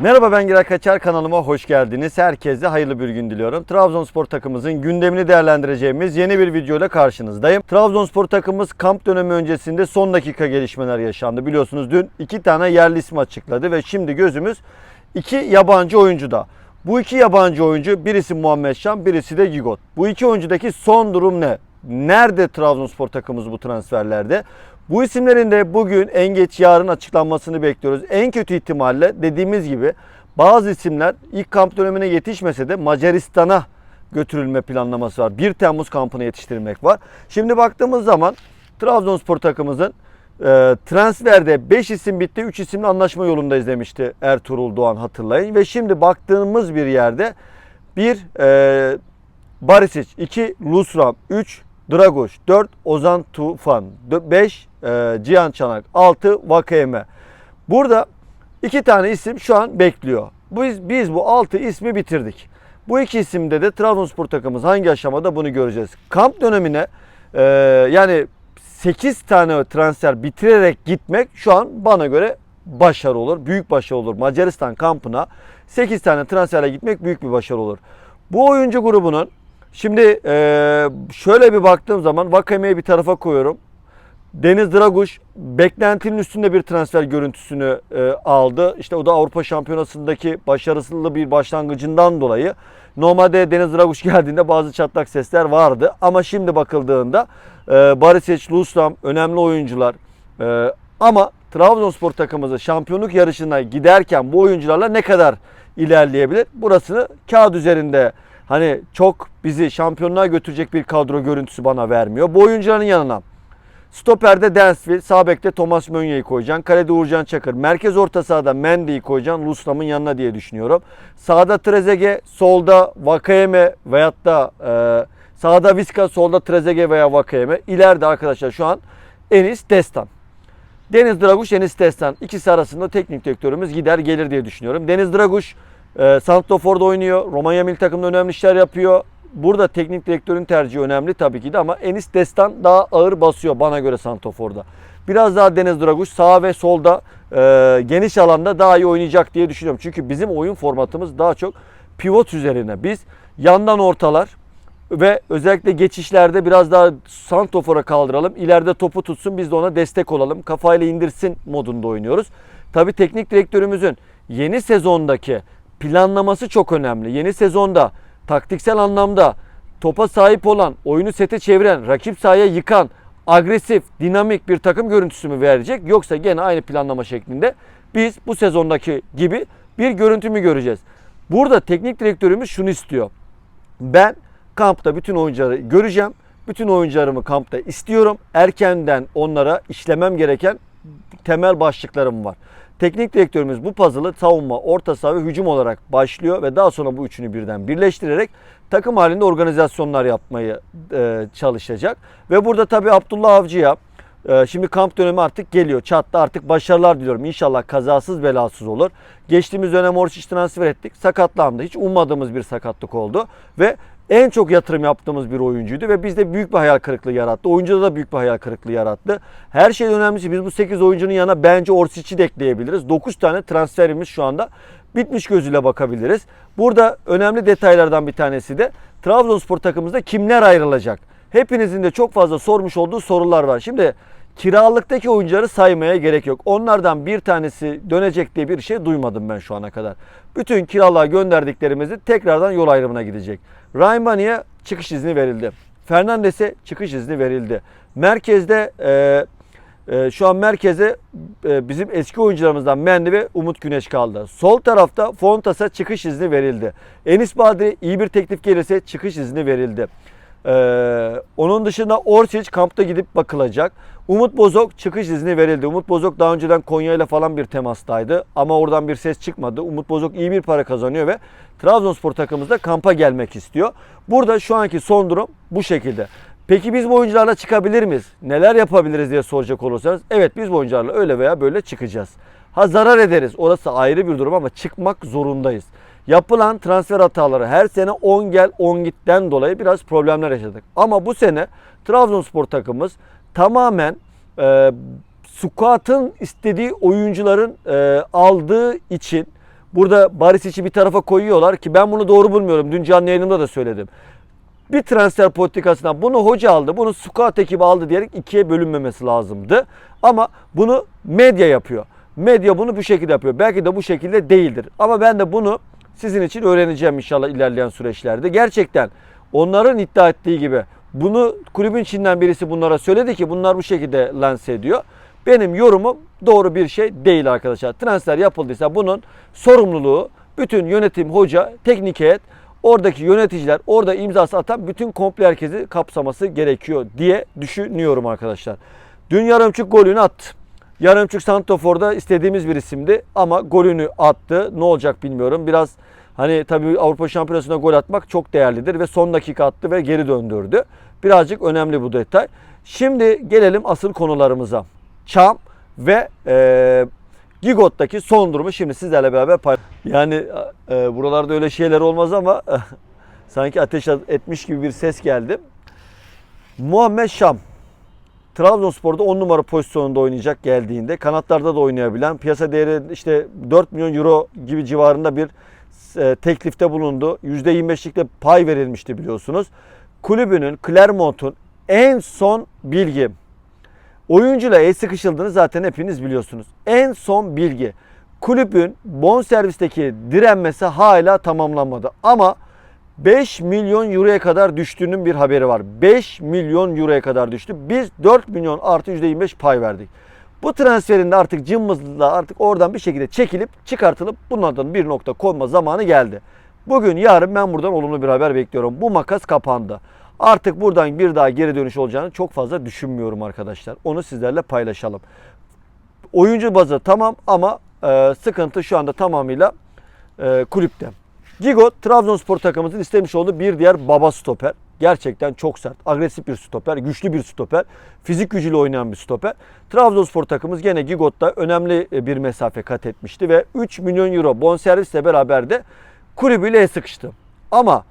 Merhaba ben Giray Kaçar kanalıma hoş geldiniz. Herkese hayırlı bir gün diliyorum. Trabzonspor takımımızın gündemini değerlendireceğimiz yeni bir video ile karşınızdayım. Trabzonspor takımımız kamp dönemi öncesinde son dakika gelişmeler yaşandı. Biliyorsunuz dün iki tane yerli isim açıkladı ve şimdi gözümüz iki yabancı oyuncuda. Bu iki yabancı oyuncu birisi Muhammed Şam birisi de Gigot. Bu iki oyuncudaki son durum ne? Nerede Trabzonspor takımımız bu transferlerde? Bu isimlerin de bugün en geç yarın açıklanmasını bekliyoruz. En kötü ihtimalle dediğimiz gibi bazı isimler ilk kamp dönemine yetişmese de Macaristan'a götürülme planlaması var. 1 Temmuz kampına yetiştirilmek var. Şimdi baktığımız zaman Trabzonspor takımımızın e, transferde 5 isim bitti 3 isimle anlaşma yolundayız demişti Ertuğrul Doğan hatırlayın. Ve şimdi baktığımız bir yerde bir e, Barisic, 2 Lusram, 3 Dragoş, 4 Ozan Tufan, 5 e, Cihan Çanak, 6 Vakayeme. Burada iki tane isim şu an bekliyor. Biz, biz bu 6 ismi bitirdik. Bu iki isimde de Trabzonspor takımımız hangi aşamada bunu göreceğiz. Kamp dönemine e, yani 8 tane transfer bitirerek gitmek şu an bana göre başarı olur. Büyük başarı olur. Macaristan kampına 8 tane transferle gitmek büyük bir başarı olur. Bu oyuncu grubunun Şimdi eee, şöyle bir baktığım zaman Vakame'yi bir tarafa koyuyorum. Deniz Draguş beklentinin üstünde bir transfer görüntüsünü e, aldı. İşte o da Avrupa Şampiyonası'ndaki başarısız bir başlangıcından dolayı. Normalde Deniz Draguş geldiğinde bazı çatlak sesler vardı. Ama şimdi bakıldığında e, Barisic, Lusram önemli oyuncular. E, ama Trabzonspor takımımızı şampiyonluk yarışına giderken bu oyuncularla ne kadar ilerleyebilir? Burasını kağıt üzerinde hani çok bizi şampiyonluğa götürecek bir kadro görüntüsü bana vermiyor. Bu oyuncuların yanına Stoper'de Densville, sağ bekte Thomas Mönye'yi koyacaksın. Kalede Uğurcan Çakır. Merkez orta sahada Mendy'yi koyacaksın. Lusram'ın yanına diye düşünüyorum. Sağda Trezeguet, solda Vakayeme veyahut da e, sağda Viska, solda Trezeguet veya Vakayeme. İleride arkadaşlar şu an Enis Destan. Deniz Draguş, Enis Destan. İkisi arasında teknik direktörümüz gider gelir diye düşünüyorum. Deniz Draguş e, Santrofor'da oynuyor. Romanya milli takımında önemli işler yapıyor. Burada teknik direktörün tercihi önemli tabii ki de ama Enis Destan daha ağır basıyor bana göre Santofor'da. Biraz daha Deniz Draguş sağ ve solda e, geniş alanda daha iyi oynayacak diye düşünüyorum. Çünkü bizim oyun formatımız daha çok pivot üzerine. Biz yandan ortalar ve özellikle geçişlerde biraz daha Santofor'a kaldıralım. İleride topu tutsun biz de ona destek olalım. Kafayla indirsin modunda oynuyoruz. Tabii teknik direktörümüzün yeni sezondaki planlaması çok önemli. Yeni sezonda taktiksel anlamda topa sahip olan, oyunu sete çeviren, rakip sahaya yıkan, agresif, dinamik bir takım görüntüsü mü verecek? Yoksa gene aynı planlama şeklinde biz bu sezondaki gibi bir görüntü mü göreceğiz? Burada teknik direktörümüz şunu istiyor. Ben kampta bütün oyuncuları göreceğim. Bütün oyuncularımı kampta istiyorum. Erkenden onlara işlemem gereken temel başlıklarım var. Teknik direktörümüz bu puzzle'ı savunma, orta saha ve hücum olarak başlıyor ve daha sonra bu üçünü birden birleştirerek takım halinde organizasyonlar yapmayı e, çalışacak. Ve burada tabii Abdullah Avcı'ya e, şimdi kamp dönemi artık geliyor. Çattı artık başarılar diliyorum. İnşallah kazasız belasız olur. Geçtiğimiz dönem Orsic transfer ettik. Sakatlandı. Hiç ummadığımız bir sakatlık oldu. Ve en çok yatırım yaptığımız bir oyuncuydu ve bizde büyük bir hayal kırıklığı yarattı. Oyuncuda da büyük bir hayal kırıklığı yarattı. Her şeyden önemlisi biz bu 8 oyuncunun yanına bence Orsic'i de ekleyebiliriz. 9 tane transferimiz şu anda bitmiş gözüyle bakabiliriz. Burada önemli detaylardan bir tanesi de Trabzonspor takımımızda kimler ayrılacak? Hepinizin de çok fazla sormuş olduğu sorular var. Şimdi kiralıktaki oyuncuları saymaya gerek yok. Onlardan bir tanesi dönecek diye bir şey duymadım ben şu ana kadar. Bütün kiralığa gönderdiklerimizi tekrardan yol ayrımına gidecek. Raymani'ye çıkış izni verildi. Fernandes'e çıkış izni verildi. Merkezde e, e, şu an merkeze e, bizim eski oyuncularımızdan Mendy ve Umut Güneş kaldı. Sol tarafta Fontas'a çıkış izni verildi. Enis Badri iyi bir teklif gelirse çıkış izni verildi. Ee, onun dışında Orsic kampta gidip bakılacak. Umut Bozok çıkış izni verildi. Umut Bozok daha önceden Konya ile falan bir temastaydı. Ama oradan bir ses çıkmadı. Umut Bozok iyi bir para kazanıyor ve Trabzonspor takımımızda kampa gelmek istiyor. Burada şu anki son durum bu şekilde. Peki biz bu oyuncularla çıkabilir miyiz? Neler yapabiliriz diye soracak olursanız. Evet biz bu oyuncularla öyle veya böyle çıkacağız. Ha zarar ederiz. Orası ayrı bir durum ama çıkmak zorundayız. Yapılan transfer hataları her sene 10 gel 10 gitten dolayı biraz problemler yaşadık. Ama bu sene Trabzonspor takımımız tamamen e, squat'ın istediği oyuncuların e, aldığı için Burada Barisic'i bir tarafa koyuyorlar ki ben bunu doğru bulmuyorum. Dün canlı yayınımda da söyledim. Bir transfer politikasından bunu hoca aldı, bunu scout ekibi aldı diyerek ikiye bölünmemesi lazımdı. Ama bunu medya yapıyor. Medya bunu bu şekilde yapıyor. Belki de bu şekilde değildir. Ama ben de bunu sizin için öğreneceğim inşallah ilerleyen süreçlerde. Gerçekten onların iddia ettiği gibi bunu kulübün içinden birisi bunlara söyledi ki bunlar bu şekilde lanse ediyor. Benim yorumum doğru bir şey değil arkadaşlar. Transfer yapıldıysa bunun sorumluluğu bütün yönetim, hoca, teknik heyet, oradaki yöneticiler, orada imzası atan bütün komple herkesi kapsaması gerekiyor diye düşünüyorum arkadaşlar. Dün Yarımçuk golünü attı. Yarımçuk Santofor'da istediğimiz bir isimdi ama golünü attı. Ne olacak bilmiyorum. Biraz hani tabii Avrupa Şampiyonası'nda gol atmak çok değerlidir ve son dakika attı ve geri döndürdü. Birazcık önemli bu detay. Şimdi gelelim asıl konularımıza. Çam ve e, Gigot'taki son durumu şimdi sizlerle beraber pay Yani e, buralarda öyle şeyler olmaz ama sanki ateş etmiş gibi bir ses geldi. Muhammed Şam Trabzonspor'da 10 numara pozisyonunda oynayacak geldiğinde kanatlarda da oynayabilen piyasa değeri işte 4 milyon euro gibi civarında bir e, teklifte bulundu. %25'lik de pay verilmişti biliyorsunuz. Kulübünün Clermont'un en son bilgi oyuncuyla el sıkışıldığını zaten hepiniz biliyorsunuz. En son bilgi kulübün bonservisteki direnmesi hala tamamlanmadı. Ama 5 milyon euroya kadar düştüğünün bir haberi var. 5 milyon euroya kadar düştü. Biz 4 milyon artı %25 pay verdik. Bu transferin de artık cımbızla artık oradan bir şekilde çekilip çıkartılıp bunlardan bir nokta konma zamanı geldi. Bugün yarın ben buradan olumlu bir haber bekliyorum. Bu makas kapandı. Artık buradan bir daha geri dönüş olacağını çok fazla düşünmüyorum arkadaşlar. Onu sizlerle paylaşalım. Oyuncu bazı tamam ama e, sıkıntı şu anda tamamıyla e, kulüpte. Gigot Trabzonspor takımımızın istemiş olduğu bir diğer baba stoper. Gerçekten çok sert, agresif bir stoper, güçlü bir stoper, fizik gücüyle oynayan bir stoper. Trabzonspor takımımız gene Gigot'ta önemli e, bir mesafe kat etmişti ve 3 milyon euro bonservisle beraber de kulübüyle sıkıştı. Ama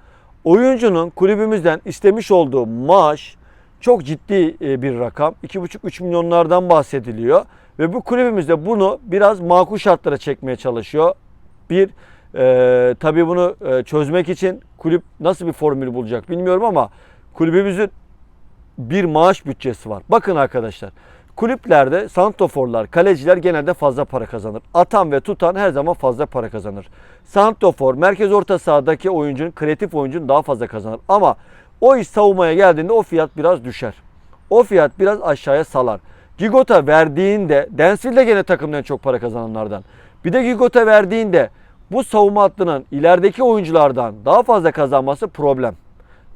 oyuncunun kulübümüzden istemiş olduğu maaş çok ciddi e, bir rakam. 2,5-3 milyonlardan bahsediliyor. Ve bu kulübümüzde bunu biraz makul şartlara çekmeye çalışıyor. Bir ee, tabii bunu e, çözmek için kulüp nasıl bir formül bulacak bilmiyorum ama kulübümüzün bir maaş bütçesi var. Bakın arkadaşlar kulüplerde santoforlar, kaleciler genelde fazla para kazanır. Atan ve tutan her zaman fazla para kazanır. Santofor, merkez orta sahadaki oyuncunun, kreatif oyuncunun daha fazla kazanır. Ama o iş savunmaya geldiğinde o fiyat biraz düşer. O fiyat biraz aşağıya salar. Gigot'a verdiğinde, Densville de gene takımdan çok para kazananlardan. Bir de Gigot'a verdiğinde bu savunma hattının ilerideki oyunculardan daha fazla kazanması problem.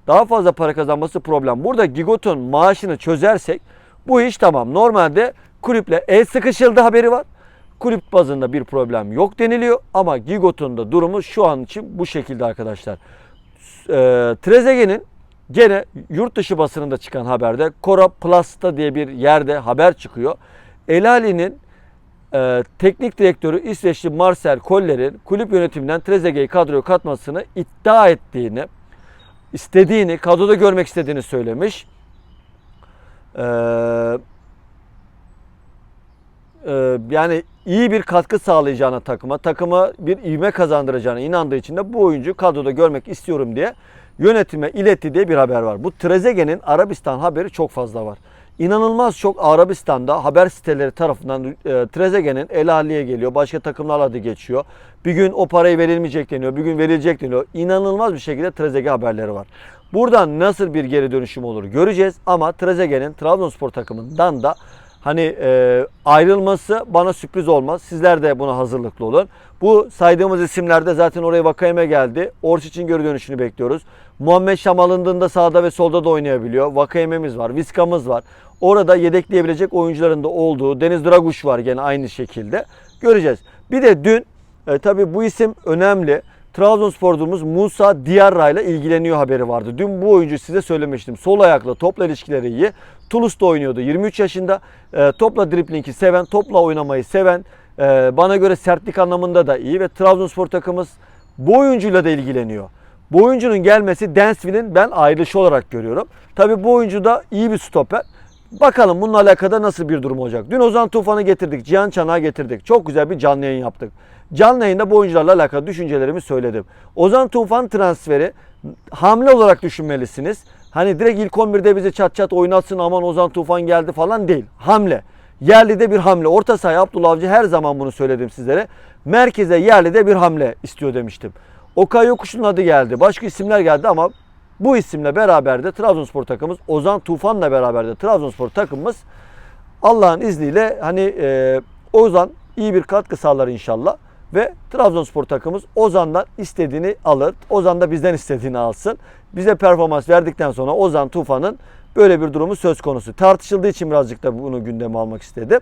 Daha fazla para kazanması problem. Burada Gigot'un maaşını çözersek bu iş tamam. Normalde kulüple el sıkışıldı haberi var. Kulüp bazında bir problem yok deniliyor ama Gigot'un da durumu şu an için bu şekilde arkadaşlar. E, Trezeguet'in gene yurt dışı basınında çıkan haberde Cora Plus'ta diye bir yerde haber çıkıyor. Elali'nin e, teknik direktörü İsveçli Marcel Koller'in kulüp yönetiminden Trezeguet'i kadroya katmasını iddia ettiğini, istediğini, kadroda görmek istediğini söylemiş. Ee, e, yani iyi bir katkı sağlayacağına takıma, takıma bir ivme kazandıracağına inandığı için de bu oyuncu kadroda görmek istiyorum diye yönetime iletti diye bir haber var. Bu Trezeguet'in Arabistan haberi çok fazla var. İnanılmaz çok Arabistan'da haber siteleri tarafından e, Trezeguet'in El Ahli'ye geliyor. Başka takımlarla da geçiyor. Bir gün o parayı verilmeyecek deniyor. Bir gün verilecek deniyor. İnanılmaz bir şekilde Trezeguet haberleri var. Buradan nasıl bir geri dönüşüm olur göreceğiz. Ama Trezeguet'in Trabzonspor takımından da hani e, ayrılması bana sürpriz olmaz. Sizler de buna hazırlıklı olun. Bu saydığımız isimlerde zaten oraya Vakayeme geldi. Orç için geri dönüşünü bekliyoruz. Muhammed Şam alındığında sağda ve solda da oynayabiliyor. Vakayeme'miz var, Viska'mız var. Orada yedekleyebilecek oyuncuların da olduğu Deniz Draguş var gene aynı şekilde. Göreceğiz. Bir de dün e, tabii bu isim önemli. Trabzonspor'umuz Musa Diarra ile ilgileniyor haberi vardı. Dün bu oyuncu size söylemiştim. Sol ayakla topla ilişkileri iyi. Toulouse'da oynuyordu. 23 yaşında. E, topla driplingi seven, topla oynamayı seven. E, bana göre sertlik anlamında da iyi ve Trabzonspor takımımız bu oyuncuyla da ilgileniyor. Bu oyuncunun gelmesi Dansville'in ben ayrılışı olarak görüyorum. Tabii bu oyuncu da iyi bir stoper. Bakalım bununla alakalı nasıl bir durum olacak. Dün Ozan Tufan'ı getirdik. Cihan Çanak'ı getirdik. Çok güzel bir canlı yayın yaptık. Canlı yayında bu oyuncularla alakalı düşüncelerimi söyledim. Ozan Tufan transferi hamle olarak düşünmelisiniz. Hani direkt ilk 11'de bizi çat çat oynatsın aman Ozan Tufan geldi falan değil. Hamle. Yerlide bir hamle. Orta sahaya Abdullah Avcı her zaman bunu söyledim sizlere. Merkeze yerlide bir hamle istiyor demiştim. Okay Yokuş'un adı geldi. Başka isimler geldi ama bu isimle beraber de Trabzonspor takımımız Ozan Tufan'la beraber de Trabzonspor takımımız Allah'ın izniyle hani e, Ozan iyi bir katkı sağlar inşallah ve Trabzonspor takımımız Ozan'dan istediğini alır. Ozan da bizden istediğini alsın. Bize performans verdikten sonra Ozan Tufan'ın böyle bir durumu söz konusu. Tartışıldığı için birazcık da bunu gündeme almak istedim.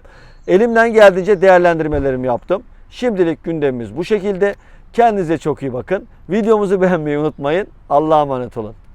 Elimden geldiğince değerlendirmelerimi yaptım. Şimdilik gündemimiz bu şekilde. Kendinize çok iyi bakın. Videomuzu beğenmeyi unutmayın. Allah'a emanet olun.